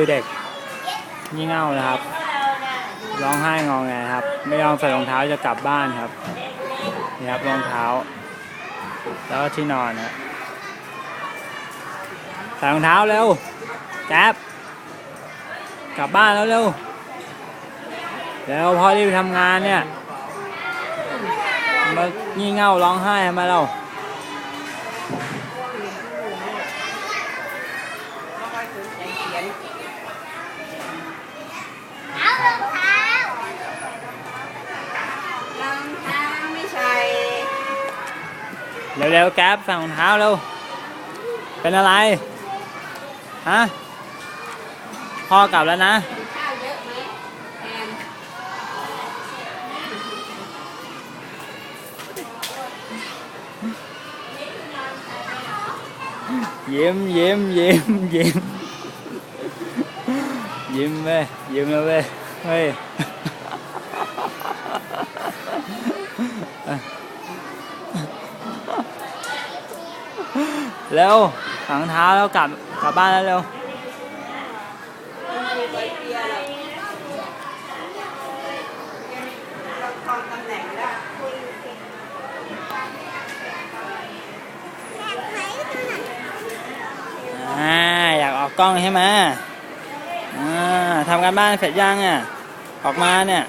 คือเด็กงี่เง่านะครับ ร้องไห้งองแงครับ ไม่ยอมใส่รองเท้าจะกลับบ้านครับนี่ครับรองเท้า แล้วก็ที่นอนนะใส่รองเท้าเร็วแจ๊บกลับบ้านแล้วเร็วเดี๋ยวพ่อรีบไปทำงานเนี่ยมางี่เง่าร้องไห้ทำไมาเรารองเท้าร องเท้าไม่ใช่ เร็วๆแก๊ปใส่รองเท้าเร็ว เป็นอะไร ฮะ พ่อกลับแล้วนะข้าวเยอะไหมแอนยิ้มยิ้มยิ้มยิ้มยิ้มเว้ยยิ้มแล้วเว้ยเฮ้ย เร็วถังเท้าแล้วกลับกลับบ้านแล้วเร็วอยากออกกล้องใช่ไหมทำการบ้านเสร็จยังอะ ออกมาเนี่ย